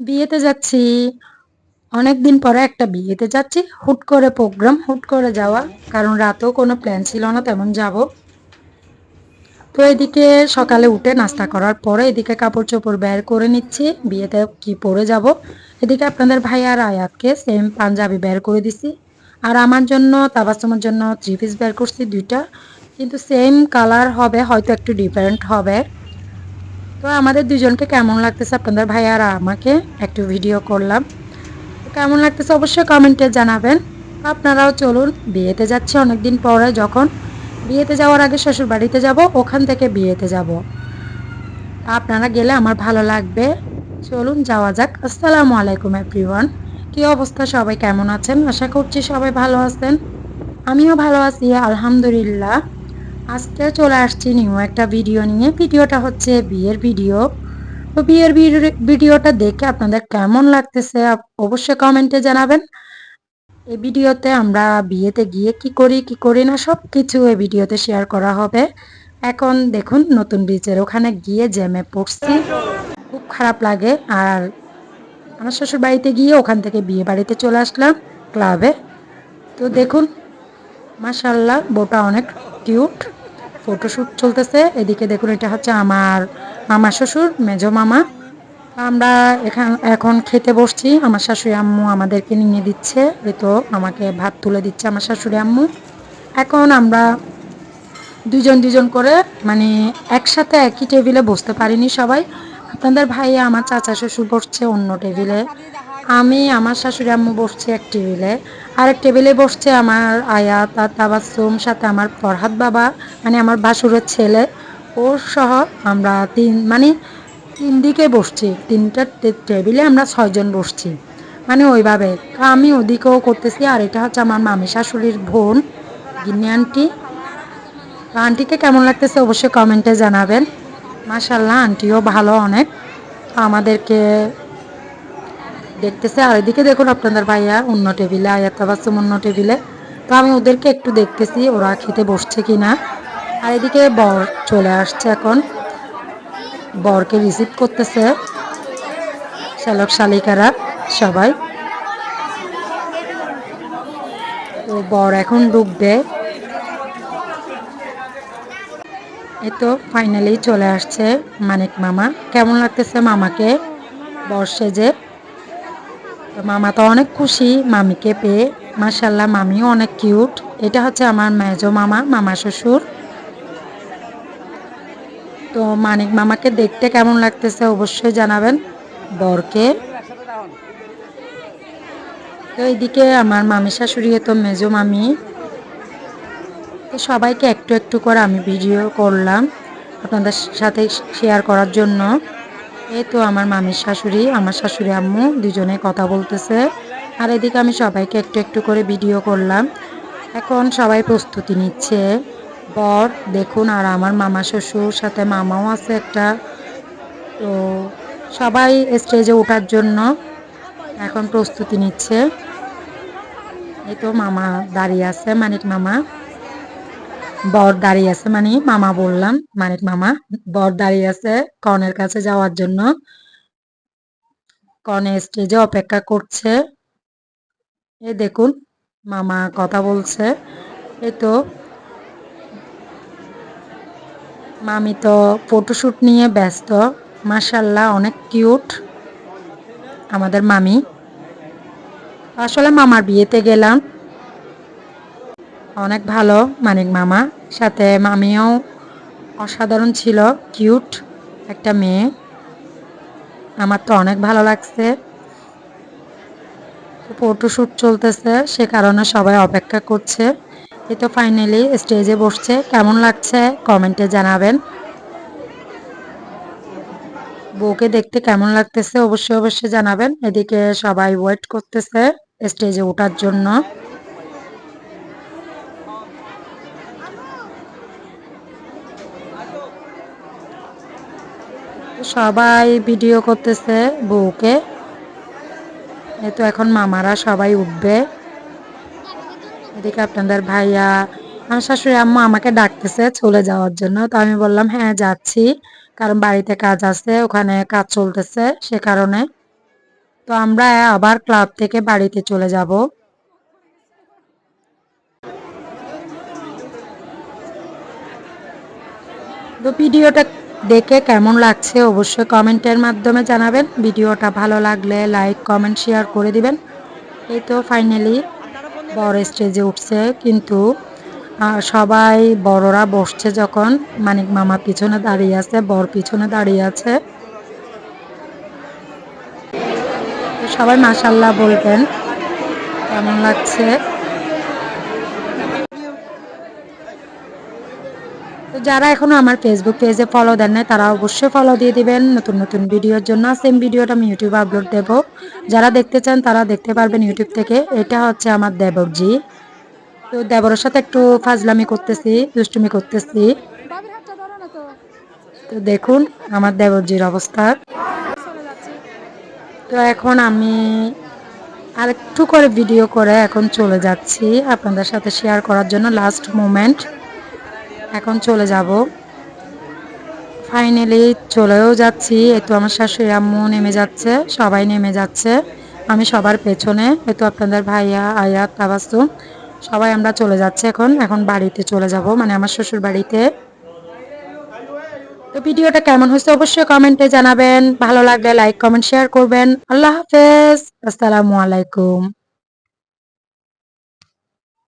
বিয়েতে যাচ্ছি। অনেক দিন পরে একটা বিয়েতে যাচ্ছি। হুট করে প্রোগ্রাম, হুট করে যাওয়া। কারণ রাতেও কোনো প্ল্যান ছিল না, তেমন যাব। তো এদিকে সকালে উঠে নাস্তা করার পরে এদিকে কাপড় চোপড় বের করে নিচ্ছি। বিয়েতে কি পরে যাব? এদিকে আপনাদের ভাই আর আয়াতকে সেম পাঞ্জাবি বের করে দিছি। আর আমার জন্য, তাবাসমের জন্য থ্রি পিস বের করছি দুইটা। কিন্তু সেম কালার হবে, হয়তো একটু ডিফারেন্ট হবে। তো আমাদের দুজনকে কেমন লাগতেছে আপনাদের ভাই আর আমাকে? একটু ভিডিও করলাম। কেমন লাগতেছে অবশ্যই কমেন্টে জানাবেন। আপনারাও চলুন, বিয়েতে যাচ্ছে অনেকদিন পরে যখন। বিয়েতে যাওয়ার আগে শ্বশুর বাড়িতে যাব, ওখান থেকে বিয়েতে যাব। আপনারা গেলে আমার ভালো লাগবে। চলুন, যাওয়া যাক। আসসালামু আলাইকুম এভরিওয়ান কী অবস্থা? সবাই কেমন আছেন? আশা করছি সবাই ভালো আছেন। আমিও ভালো আছি, আলহামদুলিল্লাহ। আজকে চলে আসছি নিউ একটা ভিডিও নিয়ে। ভিডিওটা হচ্ছে বিয়ের ভিডিও। তো বিয়ের ভিডিওটা দেখে আপনাদের কেমন লাগতেছে অবশ্যই কমেন্টে জানাবেন। এই ভিডিওতে আমরা বিয়েতে গিয়ে কি করি কি করি না সব কিছু এই ভিডিওতে শেয়ার করা হবে। এখন দেখুন, নতুন ব্রিজের ওখানে গিয়ে জ্যামে পড়ছি। খুব খারাপ লাগে। আর আমার শ্বশুর বাড়িতে গিয়ে ওখান থেকে বিয়ে বাড়িতে চলে আসলাম ক্লাবে। তো দেখুন মাসাল্লাহ বউটা অনেক কিউট। ফটোশ্যুট চলতেছে। এদিকে দেখুন, এটা হচ্ছে আমার মামা শ্বশুর, মেজ মামা। আমরা এখান, এখন খেতে বসছি। আমার শাশুড়ি আম্মু আমাদেরকে নিয়ে দিচ্ছে। তো আমাকে ভাত তুলে দিচ্ছে আমার শাশুড়ি আম্মু। এখন আমরা দুজন দুজন করে মানে একসাথে একই টেবিলে বসতে পারিনি সবাই। আপনাদের ভাই আমার চাচা শ্বশুর বসছে অন্য টেবিলে। আমি, আমার শাশুড়ি আম্মু বসছে এক টেবিলে। আরেক টেবিলে বসছে আমার আয়াত আর তাবাসুম সাথে আমার ফরহাদ বাবা মানে আমার বাসুরের ছেলে। ওর সহ আমরা তিন মানে তিন দিকে বসছি। তিনটা টেবিলে আমরা ছয়জন বসছি। মানে ওইভাবে। আমি ওদিকেও করতেছি, আর এটা হচ্ছে আমার মামি শাশুড়ির বোন, গিন্নি আন্টি। আন্টিকে কেমন লাগতেছে অবশ্যই কমেন্টে জানাবেন। মাসাল্লাহ আন্টিও ভালো অনেক। আমাদেরকে দেখতেছে, আর এদিকে দেখুন আপনাদের ভাইয়া অন্য টেবিলে আয়াত্তা বাচ্চুম অন্য টেবিলে। তো আমি ওদেরকে একটু দেখতেছি, ওরা খেতে বসছে কি না আর এদিকে বর চলে আসছে এখন। বরকে রিসিভ করতেছে। শ্যালক শালিকারা সবাই। তো বর এখন ডুববে। এই তো ফাইনালি চলে আসছে মানিক মামা। কেমন লাগতেছে মামাকে? বর্ষে যে তো মামা তো অনেক খুশি মামিকে পেয়ে মাসাল্লাহ মামিও অনেক কিউট। এটা হচ্ছে আমার মেজো মামা মামা শ্বশুর। তো মানিক মামাকে দেখতে কেমন লাগতেছে অবশ্যই জানাবেন। বরকে। তো এইদিকে আমার মামি শাশুড়ি তো মেজো মামি। তো সবাইকে একটু একটু করে আমি ভিডিও করলাম আপনাদের সাথে শেয়ার করার জন্য। এই তো আমার মামির শাশুড়ি, আমার শাশুড়ি আম্মু দুজনে কথা বলতেছে। আর এদিকে আমি সবাইকে একটু একটু করে ভিডিও করলাম। এখন সবাই প্রস্তুতি নিচ্ছে। বর, দেখুন, আর আমার মামা শ্বশুর, সাথে মামাও আছে একটা। তো সবাই স্টেজে ওঠার জন্য এখন প্রস্তুতি নিচ্ছে। এই তো মামা দাঁড়িয়ে আছে, মানিক মামা। বর দাঁড়িয়ে আছে মানে মামা বললাম মানিক মামা, বর দাঁড়িয়ে আছে কনের কাছে যাওয়ার জন্য। কনে স্টেজে অপেক্ষা করছে। এ দেখুন, মামা কথা বলছে। এ তো, মামি তো ফটোশ্যুট নিয়ে ব্যস্ত। মাসাল্লাহ অনেক কিউট আমাদের মামি। আসলে মামার বিয়েতে গেলাম। অনেক ভালো মানিক মামা। সাথে মামিও অসাধারণ ছিল, কিউট একটা মেয়ে। আমার তো অনেক ভালো লাগছে। ফটোশ্যুট চলতেছে, সে কারণে সবাই অপেক্ষা করছে। এ তো ফাইনালি স্টেজে বসছে। কেমন লাগছে? কমেন্টে জানাবেন। বউকে দেখতে কেমন লাগতেছে? অবশ্যই অবশ্যই জানাবেন। এদিকে সবাই ওয়েট করতেছে স্টেজে ওঠার জন্য। সবাই ভিডিও করতেছে বউকে। এই তো এখন মামারা সবাই উঠবে। এদিকে আপনাদের ভাইয়া, আমার শাশুড়ি আম্মু আমাকে ডাকতেছে চলে যাওয়ার জন্য। তো আমি বললাম হ্যাঁ যাচ্ছি। কারণ বাড়িতে কাজ আছে, ওখানে কাজ চলতেছে সে কারণে। তো আমরা আবার ক্লাব থেকে বাড়িতে চলে যাব। তো ভিডিওটা দেখে কেমন লাগছে অবশ্যই কমেন্টের মাধ্যমে জানাবেন। ভিডিওটা ভালো লাগলে লাইক কমেন্ট শেয়ার করে দিবেন। এই তো ফাইনালি বড় স্টেজে উঠছে। কিন্তু সবাই বড়রা বসছে যখন। মানিক মামা পিছনে দাঁড়িয়ে আছে, বর পিছনে দাঁড়িয়ে আছে। সবাই মাসাল্লাহ বলবেন, কেমন লাগছে? যারা এখনও আমার ফেসবুক পেজে ফলো দেন নাই, তারা অবশ্যই ফলো দিয়ে দিবেন। নতুন নতুন ভিডিওর জন্য সেম ভিডিওটা আমি ইউটিউবে আপলোড দেব। যারা দেখতে চান, তারা দেখতে পারবেন ইউটিউব থেকে। এটা হচ্ছে আমার দেবরজি তো দেবরের সাথে একটু ফাজলামি করতেছি, দুষ্টুমি করতেছি। না তো দেখুন, আমার দেবরজির অবস্থা। তো এখন আমি আরেকটু করে ভিডিও করে এখন চলে যাচ্ছি আপনাদের সাথে শেয়ার করার জন্য লাস্ট মোমেন্ট এখন চলে যাব। ফাইনালি চলেও যাচ্ছি। এতো আমার শাশুড়ি আম্মু নেমে যাচ্ছে, সবাই নেমে যাচ্ছে। আমি সবার পেছনে এতো আপনাদের ভাইয়া আয়াত তাবাসুম সবাই আমরা চলে যাচ্ছে এখন। এখন বাড়িতে চলে যাব মানে আমার শ্বশুর বাড়িতে। তো ভিডিওটা কেমন হয়েছে অবশ্যই কমেন্টে জানাবেন। ভালো লাগলে লাইক কমেন্ট শেয়ার করবেন। আল্লাহ হাফেজ। আসসালামু আলাইকুম।